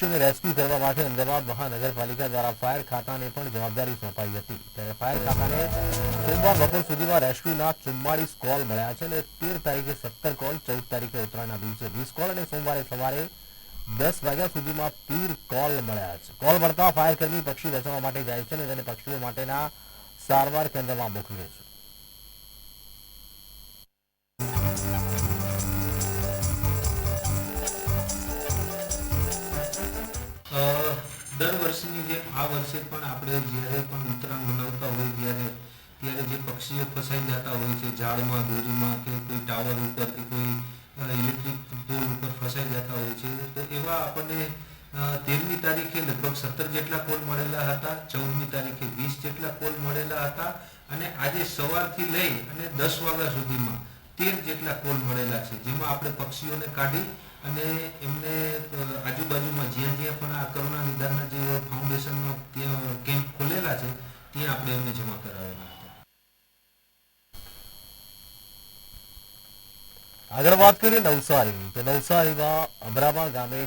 પક્ષીઓને રેસ્ક્યુ કરવા માટે અમદાવાદ મહાનગરપાલિકા દ્વારા ફાયર ખાતાને પણ જવાબદારી સોંપાઈ હતી. ત્યારે ફાયર ખાતાને સોમવાર બપોર સુધીમાં રેસ્ક્યુના ચુમ્માળીસ કોલ મળ્યા છે અને તેર તારીખે સત્તર કોલ ચૌદ તારીખે ઉત્તરાયણના દિવસે વીસ કોલ અને સોમવારે સવારે દસ વાગ્યા સુધીમાં તેર કોલ મળ્યા છે. કોલ મળતા ફાયર કર્મી પક્ષી બચાવવા માટે જાય છે અને તેને પક્ષીઓ માટેના સારવાર કેન્દ્રમાં મોકલે છે. દર વર્ષની જેમ આ વર્ષે પણ આપણે જ્યારે પણ ઉત્તરાયણ મનાવતા હોય ત્યારે ત્યારે જે પક્ષીઓ ફસાઈ જતા હોય છે, ઝાડમાં, દોરીમાં કે કોઈ ટાવર ઉપર કે કોઈ ઇલેક્ટ્રિક પોલ ઉપર ફસાઈ જતા હોય છે, તો એવા આપણને તેરમી તારીખે લગભગ સત્તર જેટલા કોલ મળેલા હતા, ચૌદમી તારીખે વીસ જેટલા કોલ મળેલા હતા અને આજે સવારથી લઈ અને દસ વાગ્યા સુધીમાં તેર જેટલા કોલ મળેલા છે, જેમાં આપણે પક્ષીઓને કાઢી અને એમને ત્યાં આપણે એમને જમા કરાવેલા આગળ વાત કરીએ નવસારીની. તો નવસારીમાં અમરામા ગામે